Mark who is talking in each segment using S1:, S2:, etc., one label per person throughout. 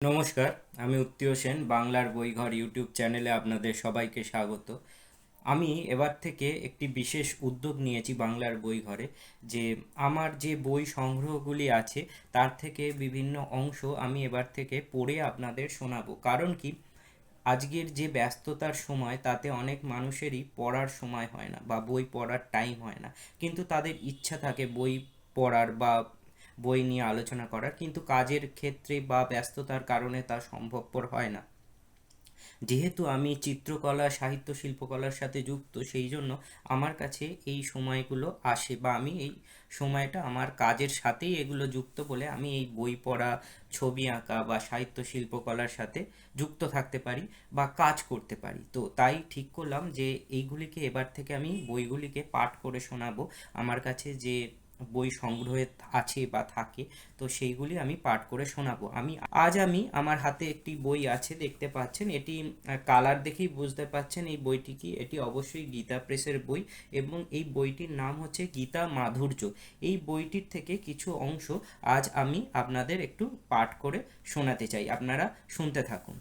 S1: নমস্কার, আমি উত্তীয় সেন, বাংলার বইঘর ইউটিউব চ্যানেলে আপনাদের সবাইকে স্বাগত। আমি এবার থেকে একটি বিশেষ উদ্যোগ নিয়েছি বাংলার বইঘরে, যে আমার যে বই সংগ্রহগুলি আছে, তার থেকে বিভিন্ন অংশ আমি এবার থেকে পড়ে আপনাদের শোনাবো। কারণ কি, আজকের যে ব্যস্ততার সময়, তাতে অনেক মানুষেরই পড়ার সময় হয় না, বা বই পড়ার টাইম হয় না। কিন্তু তাদের ইচ্ছা থাকে বই পড়ার বা বই নিয়ে আলোচনা করার কিন্তু কাজের ক্ষেত্রে বা ব্যস্ততার কারণে তা সম্ভবপর হয় না। যেহেতু আমি চিত্রকলা, সাহিত্য, শিল্পকলার সাথে যুক্ত, সেই জন্য আমার কাছে এই সময়গুলো আসে বা আমি এই সময়টা আমার কাজের সাথেই এগুলো যুক্ত বলে আমি এই বই পড়া, ছবি আঁকা বা সাহিত্য, শিল্পকলার সাথে যুক্ত থাকতে পারি বা কাজ করতে পারি। তো তাই ঠিক করলাম যে এইগুলিকে এবার থেকে আমি বইগুলিকে পাঠ করে শোনাবো। আমার কাছে যে বই সংগ্রহে আছে বা থাকে, তো সেইগুলি আমি পাঠ করে শোনাবো। আমি, আজ আমি আমার হাতে একটি বই আছে, দেখতে পাচ্ছেন। এটি কালার দেখেই বুঝতে পাচ্ছেন এই বইটি কি। এটি অবশ্যই গীতা প্রেসের বই এবং এই বইটির নাম হচ্ছে গীতা মাধুর্য। এই বইটির থেকে কিছু অংশ আজ আমি আপনাদের একটু পাঠ করে শোনাতে চাই। আপনারা শুনতে থাকুন।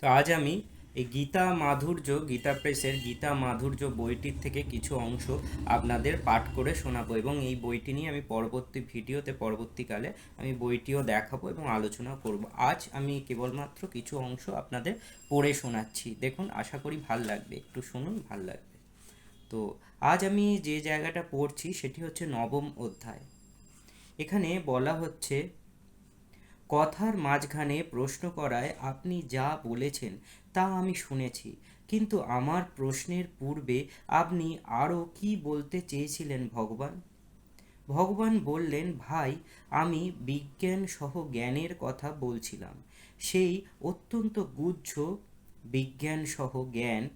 S1: তো আজ আমি এই গীতা মাধুর্য, গীতা প্রেসের গীতা মাধুর্য বইটির থেকে কিছু অংশ আপনাদের পাঠ করে শোনাবো এবং এই বইটি নিয়ে আমি পরবর্তী ভিডিওতে, পরবর্তীকালে আমি বইটিও দেখাবো এবং আলোচনা করব। আজ আমি কেবলমাত্র কিছু অংশ আপনাদের পড়ে শোনাচ্ছি। দেখুন, আশা করি ভালো লাগবে। একটু শুনুন, ভালো লাগবে। তো আজ আমি যে জায়গাটা পড়ছি সেটি হচ্ছে নবম অধ্যায়। এখানে বলা হচ্ছে কথার মাঝখানে প্রশ্ন করায় আপনি যা বলেছেন তা আমি শুনেছি। কিন্তু আমার প্রশ্নের পূর্বে আপনি আরও কি বলতে চেয়েছিলেন ভগবান? ভগবান বললেন, ভাই, আমি বিজ্ঞান সহ জ্ঞানের কথা বলছিলাম। সেই অত্যন্ত গুজ্জ বিজ্ঞান সহ জ্ঞান,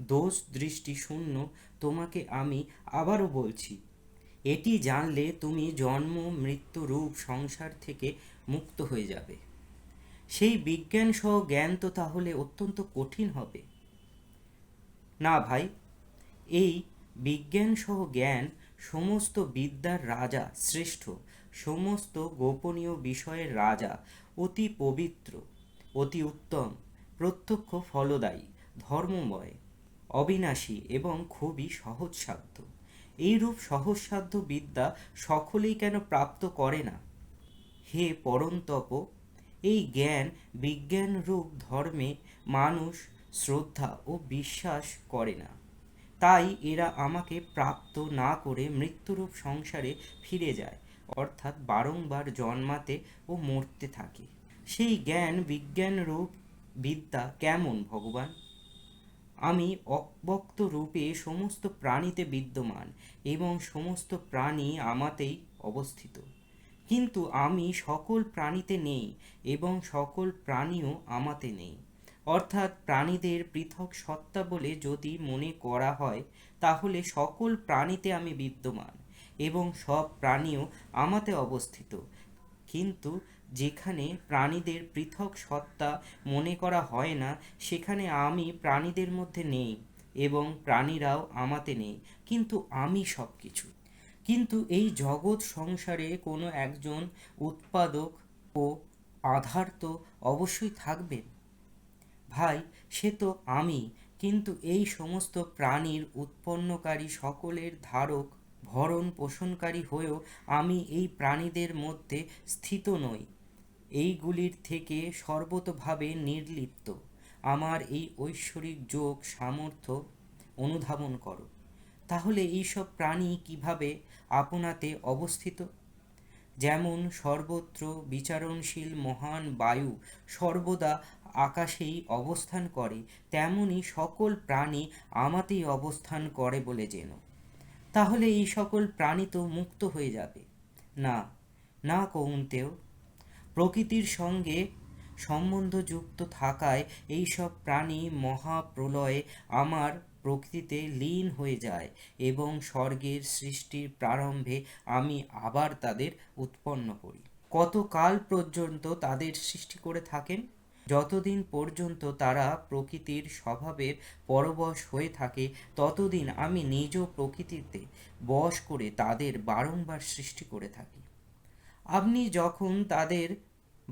S1: দোষ দৃষ্টি শূন্য তোমাকে আমি আবারও বলছি। এটি জানলে তুমি জন্ম, মৃত্যু, রূপ, সংসার থেকে মুক্ত হয়ে যাবে। সেই বিজ্ঞান সহ জ্ঞান তো তাহলে অত্যন্ত কঠিন হবে। না ভাই, এই বিজ্ঞান সহ জ্ঞান সমস্ত বিদ্যার রাজা শ্রেষ্ঠ, সমস্ত গোপনীয় বিষয়ের রাজা অতি পবিত্র, অতি উত্তম, প্রত্যক্ষ ফলদায়ী, ধর্মময়, অবিনাশী এবং খুবই সহজসাধ্য। এইরূপ সহজসাধ্য বিদ্যা সকলেই কেন প্রাপ্ত করে না? হে পরন্তপ, এই জ্ঞান বিজ্ঞান রূপ ধর্মে মানুষ শ্রদ্ধা ও বিশ্বাস করে না। তাই এরা আমাকে প্রাপ্ত না করে মৃত্যুরূপ সংসারে ফিরে যায়, অর্থাৎ বারংবার জন্মাতে ও মরতে থাকে। সেই জ্ঞান বিজ্ঞান রূপ বিদ্যা কেমন, ভগবান? আমি অব্যক্ত রূপে সমস্ত প্রাণীতে বিদ্যমান এবং সমস্ত প্রাণী আমাতেই অবস্থিত। কিন্তু আমি সকল প্রাণীতে নেই এবং সকল প্রাণীও আমাতে নেই। অর্থাৎ প্রাণীদের পৃথক সত্তা বলে যদি মনে করা হয়, তাহলে সকল প্রাণীতে আমি বিদ্যমান এবং সব প্রাণীও আমাতে অবস্থিত। কিন্তু যেখানে প্রাণীদের পৃথক সত্তা মনে করা হয় না, সেখানে আমি প্রাণীদের মধ্যে নেই এবং প্রাণীরাও আমাতে নেই। কিন্তু আমি সব কিছু কিন্তু এই জগৎ সংসারে কোনো একজন উৎপাদক ও আধার তো অবশ্যই থাকবেন ভাই, সে তো আমি, কিন্তু এই সমস্ত প্রাণীর উৎপন্নকারী সকলের ধারক, ভরণ পোষণকারী হয়েও আমি এই প্রাণীদের মধ্যে স্থিত নই। এইগুলির থেকে সর্বতভাবে নির্লিপ্ত। আমার এই ঐশ্বরিক যোগ, সামর্থ্য অনুধাবন করো। তাহলে এইসব প্রাণী কীভাবে আপনাতে অবস্থিত? যেমন সর্বত্র বিচারণশীল মহান বায়ু সর্বদা আকাশেই অবস্থান করে, তেমনি সকল প্রাণী আমাতেই অবস্থান করে বলে যেন। তাহলে এই সকল প্রাণী তো মুক্ত হয়ে যাবে। না না কৌন্তেও প্রকৃতির সঙ্গে সম্বন্ধযুক্ত থাকায় এইসব প্রাণী মহাপ্রলয়ে আমার প্রকৃতিতে লীন হয়ে যায় এবং স্বর্গের সৃষ্টির প্রারম্ভে আমি আবার তাদের উৎপন্ন করি। কতকাল পর্যন্ত তাদের সৃষ্টি করে থাকেন? যতদিন পর্যন্ত তারা প্রকৃতির স্বভাবের পরবশ হয়ে থাকে, ততদিন আমি নিজ প্রকৃতিতে বশ করে তাদের বারংবার সৃষ্টি করে থাকি। আপনি যখন তাদের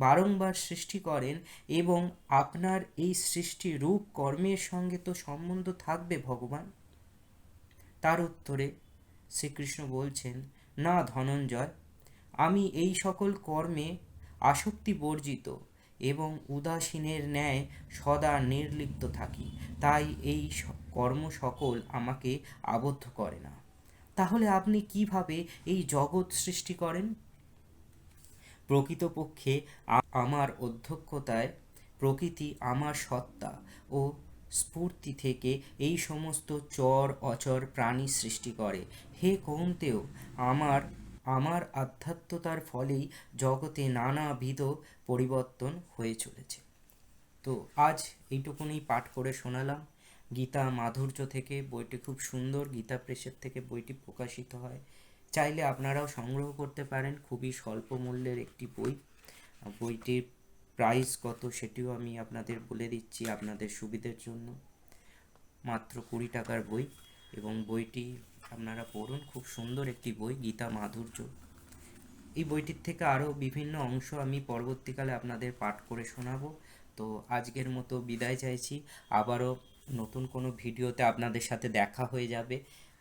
S1: বারংবার সৃষ্টি করেন এবং আপনার এই সৃষ্টি রূপ কর্মের সঙ্গে তো সম্বন্ধ থাকবে ভগবান? তার উত্তরে শ্রীকৃষ্ণ বলছেন, না ধনঞ্জয়, আমি এই সকল কর্মে আসক্তি বর্জিত এবং উদাসীনের ন্যায় সদা নির্লিপ্ত থাকি। তাই এই কর্ম সকল আমাকে আবদ্ধ করে না। তাহলে আপনি কীভাবে এই জগৎ সৃষ্টি করেন? প্রকৃতপক্ষে আমার অধ্যক্ষতায় প্রকৃতি আমার সত্তা ও স্ফূর্তি থেকে এই সমস্ত চর অচর প্রাণী সৃষ্টি করে। হে কৌন্তেও আমার আমার আধ্যাত্মতার ফলেই জগতে নানাবিধ পরিবর্তন হয়ে চলেছে। তো আজ এইটুকুনি পাঠ করে শোনালাম। গীতা মাধুর্য থেকে বইটি খুব সুন্দর। গীতা প্রেসের থেকে বইটি প্রকাশিত হয়। চাইলে আপনারাও সংগ্রহ করতে পারেন। খুবই স্বল্প মূল্যের একটি বই। বইটির প্রাইস কত সেটিও আমি আপনাদের বলে দিচ্ছি আপনাদের সুবিধের জন্য। মাত্র কুড়ি টাকার বই এবং বইটি আপনারা পড়ুন। খুব সুন্দর একটি বই, গীতা মাধুর্য। এই বইটির থেকে আরও বিভিন্ন অংশ আমি পরবর্তীকালে আপনাদের পাঠ করে শোনাবো। তো আজকের মতো বিদায় চাইছি। আবারও নতুন কোনো ভিডিওতে আপনাদের সাথে দেখা হয়ে যাবে।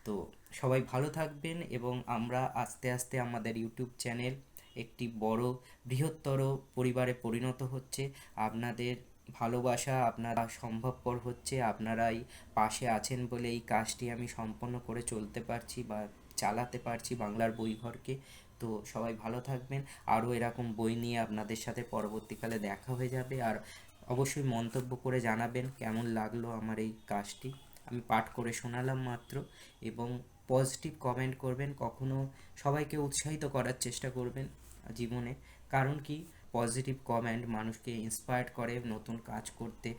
S1: তো সবাই ভালো থাকবেন এবং আমরা আস্তে আস্তে আমাদের ইউটিউব চ্যানেল একটি বড়, বৃহত্তর পরিবারে পরিণত হচ্ছে। আপনাদের ভালোবাসা আপনারা সম্ভবপর হচ্ছে, আপনারাই পাশে আছেন বলে এই কাজটি আমি সম্পন্ন করে চলতে পারছি বা চালাতে পারছি বাংলার বইঘরকে তো সবাই ভালো থাকবেন। আরও এরকম বই নিয়ে আপনাদের সাথে পরবর্তীকালে দেখা হয়ে যাবে। আর অবশ্যই মন্তব্য করে জানাবেন কেমন লাগল আমার এই কাজটি। আমি পাঠ করে শোনালাম মাত্র এবং পজিটিভ কমেন্ট করবেন, কখনো সবাইকে উৎসাহিত করার চেষ্টা করবেন জীবনে। কারণ কি? পজিটিভ কমেন্ট মানুষকে ইন্সপায়ার্ড করে, নতুন কাজ করতে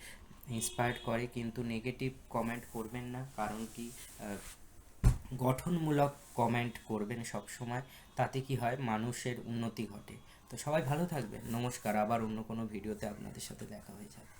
S1: ইন্সপায়ার্ড করে, কিন্তু নেগেটিভ কমেন্ট করবেন না। কারণ কি? গঠনমূলক কমেন্ট করবেন সব সময় তাতে কি হয়? মানুষের উন্নতি ঘটে। তো সবাই ভালো থাকবেন। নমস্কার। আবার অন্য কোনো ভিডিওতে আপনাদের সাথে দেখা হয়ে যাবে।